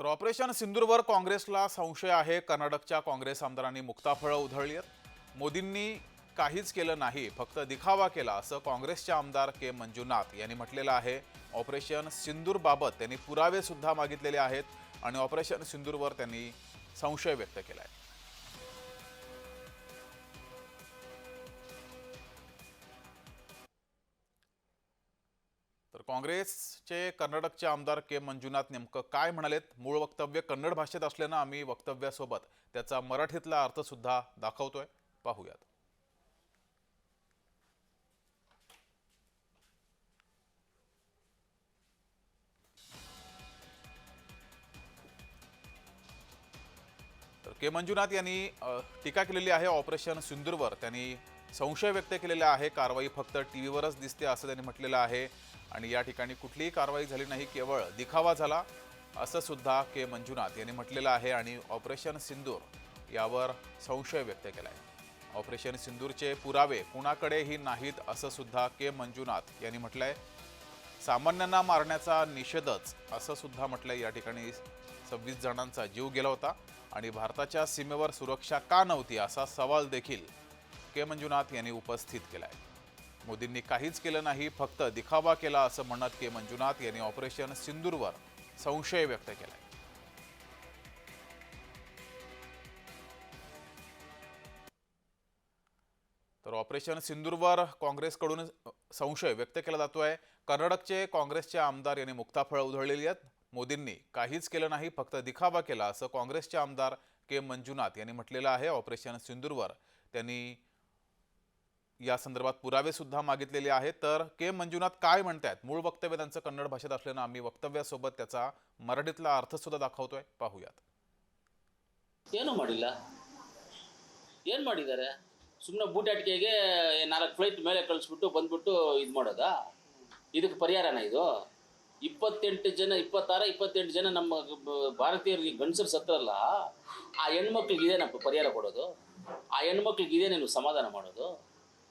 तर ऑपरेशन सिंदूरवर काँग्रेसला संशय आहे. कर्नाटकच्या काँग्रेस आमदारांनी मुक्ताफळं उधळली आहेत. मोदींनी काहीच केलं नाही फक्त दिखावा केला असं काँग्रेसचे आमदार के. मंजुनाथ यांनी म्हटलेलं आहे. ऑपरेशन सिंदूरबाबत त्यांनी पुरावे सुद्धा मागितलेले आहेत आणि ऑपरेशन सिंदूरवर त्यांनी संशय व्यक्त केला आहे काँग्रेसचे कर्नाटकचे आमदार के मंजुनाथ नेमकं काय म्हणालेत? मूळ वक्तव्य कन्नड भाषेत असल्यानं आम्ही वक्तव्यासोबत त्याचा मराठीतला अर्थ सुद्धा दाखवतोय. पाहूयात. तर के मंजुनाथ यांनी टीका केलेली आहे ऑपरेशन सिंदूरवर. त्यांनी संशय व्यक्त केलेला आहे. कारवाई फक्त टी व्हीवरच दिसते असं त्यांनी म्हटलेलं आहे. आणि या ठिकाणी कुठलीही कारवाई झाली नाही केवळ दिखावा झाला असं सुद्धा के. मंजुनाथ यांनी म्हटलेलं आहे. आणि ऑपरेशन सिंदूर यावर संशय व्यक्त केला आहे ऑपरेशन सिंदूरचे पुरावे कुणाकडेही नाहीत असं सुद्धा के. मंजुनाथ यांनी म्हटलं आहे सामान्यांना मारण्याचा निषेधच असं सुद्धा आहे या ठिकाणी सव्वीस जणांचा जीव गेला होता. आणि भारताच्या सीमेवर सुरक्षा का नव्हती असा सवाल देखील के मंजुनाथ यांनी उपस्थित केलाय. मोदींनी काहीच केलं नाही फक्त दिखावा केला असं म्हणत के मंजुनाथ यांनी ऑपरेशन सिंदूरवर संशय व्यक्त केलाय. तर ऑपरेशन सिंदूरवर काँग्रेसकडून संशय व्यक्त केला जातोय. कर्नाटकचे काँग्रेसचे आमदार यांनी मुक्ताफळं उधळलेली आहेत. मोदींनी काहीच केलं नाही फक्त दिखावा केला असं काँग्रेसचे आमदार के मंजुनाथ यांनी म्हटलेलं आहे. ऑपरेशन सिंदूरवर त्यांनी या संदर्भात पुरावे सुद्धा मागितलेले आहेत तर के मंजुनाथ काय म्हणतायत मूळ वक्तव्य त्यांचं कन्नड भाषेत असल्यानं आम्ही वक्तव्यासोबत त्याचा मराठीतला अर्थ सुद्धा दाखवतोय पाहूयात ಏನೂ ಮಾಡಿಲ್ಲ ಏನು ಮಾಡಿದ್ದಾರೆ ಸುಮ್ಮನೆ ಬೂಟಾಟಿಕೆಗೆ ನಾಲ್ಕು ಫ್ಲೈಟ್ ಮೇಲೆ ಕಳಿಸ್ಬಿಟ್ಟು ಬಂದ್ಬಿಟ್ಟು ಇದು ಮಾಡೋದಾ ಇದಕ್ಕೆ ಪರಿಹಾರನ ಇದು ಇಪ್ಪತ್ತೆಂಟು ಜನ ಇಪ್ಪತ್ತಾರ ಇಪ್ಪತ್ತೆಂಟು ಜನ ನಮ್ಮ ಬ- ಭಾರತೀಯರಿಗೆ ಗಂಡಸರು ಸತ್ತರಲ್ಲ ಆ ಹೆಣ್ಮಕ್ಳಿಗೆ ಇದೇನಪ್ಪ ಪರಿಹಾರ ಕೊಡೋದು ಆ ಹೆಣ್ಮಕ್ಳಿಗೆ ಇದೇನೇ ನೀವು ಸಮಾಧಾನ ಮಾಡೋದು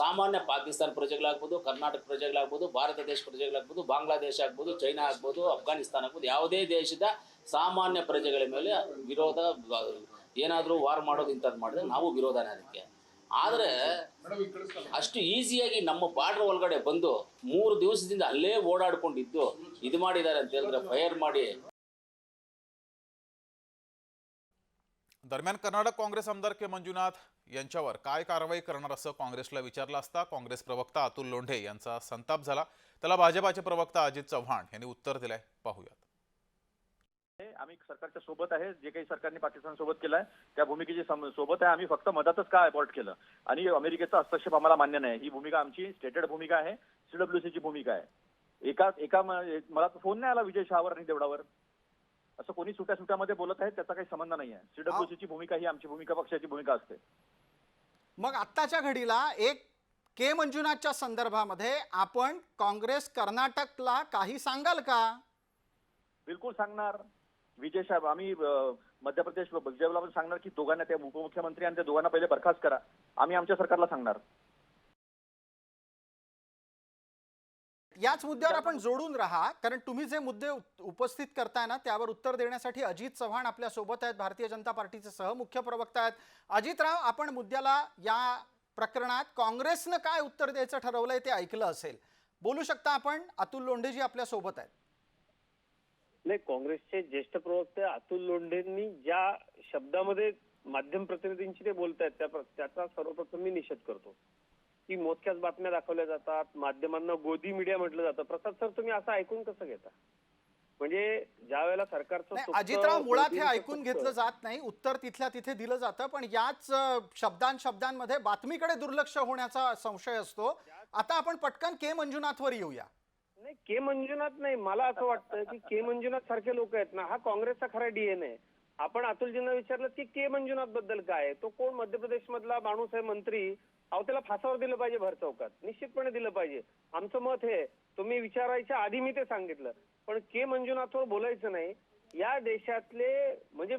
ಸಾಮಾನ್ಯ ಪಾಕಿಸ್ತಾನ ಪ್ರಜೆಗಳಾಗ್ಬೋದು, ಕರ್ನಾಟಕ ಪ್ರಜೆಗಳಾಗ್ಬೋದು, ಭಾರತ ದೇಶ ಪ್ರಜೆಗಳಾಗ್ಬೋದು, ಬಾಂಗ್ಲಾದೇಶ ಆಗ್ಬೋದು, ಚೈನಾ ಆಗ್ಬೋದು, ಅಫ್ಘಾನಿಸ್ತಾನ ಆಗ್ಬೋದು, ಯಾವುದೇ ದೇಶದ ಸಾಮಾನ್ಯ ಪ್ರಜೆಗಳ ಮೇಲೆ ವಿರೋಧ ಏನಾದರೂ ವಾರ್ ಮಾಡೋದು ಇಂಥದ್ದು ಮಾಡಿದ್ರೆ ನಾವು ವಿರೋಧನೇ ಅದಕ್ಕೆ. ಆದರೆ ಅಷ್ಟು ಈಸಿಯಾಗಿ ನಮ್ಮ ಬಾರ್ಡರ್ ಒಳಗಡೆ ಬಂದು ಮೂರು ದಿವಸದಿಂದ ಅಲ್ಲೇ ಓಡಾಡ್ಕೊಂಡಿದ್ದು, ಇದು ಮಾಡಿದ್ದಾರೆ ಅಂತ ಹೇಳಿದ್ರೆ ಫೈರ್ ಮಾಡಿ. दरम्यान कर्नाटक काँग्रेस आमदार के मंजुनाथ यांच्यावर काय कारवाई करणार असं काँग्रेसला विचारलं असता काँग्रेस प्रवक्ता अतुल लोंढे यांचा संताप झाला. त्याला भाजपाचे प्रवक्ता अजित चव्हाण यांनी उत्तर दिलंय. पाहूयात. आम्ही सरकारच्या सोबत आहे जे काही सरकारने पाकिस्तान सोबत केलंय त्या भूमिकेची सोबत आहे. आम्ही फक्त मधातच का अबॉर्ट केलं? आणि अमेरिकेचा हस्तक्षेप आम्हाला मान्य नाही. ही भूमिका आमची स्टेटेड भूमिका आहे. सीडब्ल्यूसीची भूमिका आहे. एका एका मला फोन नाही आला विजय शहावर आणि देवडावर. असं कोणी सुट्या सुट्यामध्ये बोलत आहे त्याचा काही संबंध नाही आहे सीडब्ल्यूसीची भूमिका ही आमची भूमिका पक्षाची भूमिका असते. मग आत्ताच्या घडीला एक के मंजुनाथच्या संदर्भामध्ये आपण काँग्रेस कर्नाटकला काही सांगाल का? बिलकुल सांगणार. विजय साहेब आम्ही मध्य प्रदेश विजयला पण सांगणार की दोघांना त्या उपमुख्यमंत्री आणि त्या दोघांना पहिले बरखास्त करा. आम्ही आमच्या सरकारला सांगणार. याच मुद्द्यावर आपण जोडून राहा कारण तुम्ही जे मुद्दे उपस्थित करताय ना त्यावर उत्तर देण्यासाठी अजित चव्हाण आपल्यासोबत आहेत भारतीय जनता पार्टीचे सहमुख्य प्रवक्ता आहेत. अजितराव आपण मुद्द्याला या प्रकरणात काँग्रेसनं काय उत्तर द्यायचं ठरवलंय ते ऐकलं असेल. बोलू शकता आपण अतुल लोंढेजी आपल्यासोबत आहेत. नाही काँग्रेसचे ज्येष्ठ प्रवक्ते अतुल लोंढेंनी ज्या शब्दामध्ये माध्यम प्रतिनिधींशी ते बोलतायत त्या त्याचा सर्वप्रथम मी निषेध करतो. की मोजक्याच बातम्या दाखवल्या जातात माध्यमांना गोदी मीडिया म्हटलं जातं. प्रसाद सर तुम्ही असं ऐकून कसं घेता? म्हणजे ज्या वेळेला सरकारचं अजितराव मुळात हे ऐकून. घेतलं जात नाही. उत्तर तिथल्या तिथे दिलं जातं पण याच शब्दां शब्दांमध्ये बातमीकडे दुर्लक्ष होण्याचा संशय असतो. आता आपण पटकन के मंजुनाथवर येऊया. नाही के मंजुनाथ नाही. मला असं वाटतं की के मंजुनाथ सारखे लोक आहेत ना हा काँग्रेसचा खरा डीएनए आपण अतुलजींना विचारलं की के मंजुनाथबद्दल काय? तो कोण? मध्य प्रदेश मधला माणूस आहे मंत्री. अहो त्याला फासावर दिलं पाहिजे भर चौकात. निश्चितपणे दिलं पाहिजे. आमचं मत हे तुम्ही विचारायच्या आधी मी ते सांगितलं. पण के मंजुनाथवर बोलायचं नाही. या देशातले म्हणजे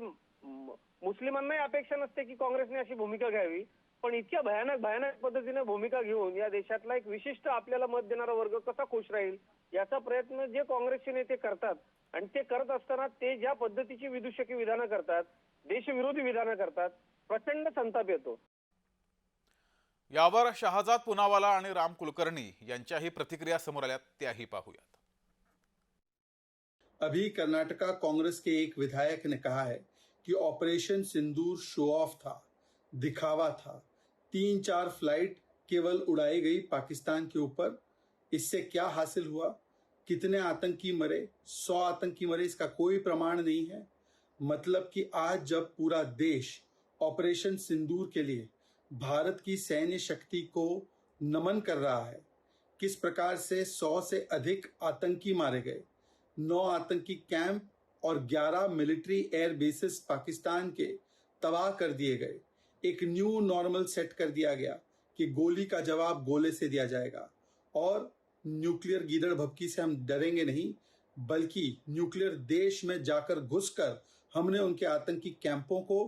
मुस्लिमांनाही अपेक्षा नसते की काँग्रेसने अशी भूमिका घ्यावी. पण इतक्या भयानक भयानक पद्धतीने भूमिका घेऊन या देशातला एक विशिष्ट आपल्याला मत देणारा वर्ग कसा खुश राहील? याचा प्रयत्न जे काँग्रेसचे नेते करतात आणि ते करत असताना ते ज्या पद्धतीची विदूषकी विधानं करतात देशविरोधी विधानं करतात प्रचंड संताप येतो. यावर शहाजाद पुनावाला आणि राम कुलकर्णी यांच्याही प्रतिक्रिया समोर आल्यात त्याही पाहूयात. अभी कर्नाटका कांग्रेस के एक विधायक ने कहा है कि ऑपरेशन सिंदूर शो ऑफ था दिखावा था। तीन चार फ्लाइट केवल उड़ाई गई पाकिस्तान के ऊपर। इससे क्या हासिल हुआ? कितने आतंकी मरे, सौ आतंकी मरे, इसका कोई प्रमाण नहीं है। मतलब कि आज जब पूरा देश ऑपरेशन सिंदूर के लिए भारत की सैन्य शक्ति को नमन कर रहा है, किस प्रकार से सौ से अधिक आतंकी मारे गए? नौ आतंकी कैंप और 11 मिलिट्री एयर बेसिस पाकिस्तान के तबाह कर दिए गए। एक न्यू नॉर्मल सेट कर दिया गया कि गोली का जवाब गोले से दिया जाएगा। और न्यूक्लियर गीदड़ भपकी से हम डरेंगे नहीं बल्कि न्यूक्लियर देश में जाकर घुसकर हमने उनके आतंकी कैंपों को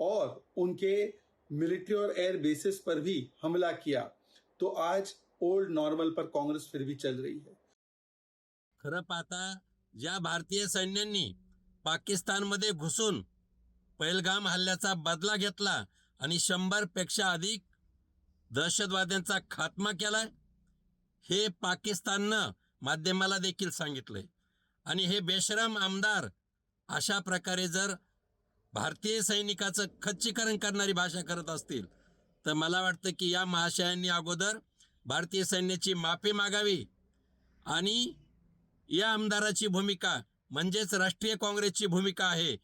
और उनके मिलिट्री और एयर बेसिस पर भी हमला किया। तो आज ओल्ड नॉर्मल पर कांग्रेस फिर भी चल रही है। खरं पाहता ज्या भारतीय सैन्यांनी पाकिस्तानमध्ये घुसून पहलगाम हल्ल्याचा बदला घेतला आणि शंभरपेक्षा अधिक दहशतवाद्यांचा खात्मा केलाय हे पाकिस्ताननं माध्यमाला देखील सांगितलंय. आणि हे बेशरम आमदार अशा प्रकारे जर भारतीय सैनिकाचं खच्चीकरण करणारी भाषा करत असतील तर मला वाटतं की या महाशयांनी अगोदर भारतीय सैन्याची माफी मागावी आणि या आमदाराची भूमिका म्हणजेच राष्ट्रीय काँग्रेसची भूमिका आहे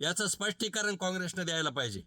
याचं स्पष्टीकरण काँग्रेसनं द्यायला पाहिजे.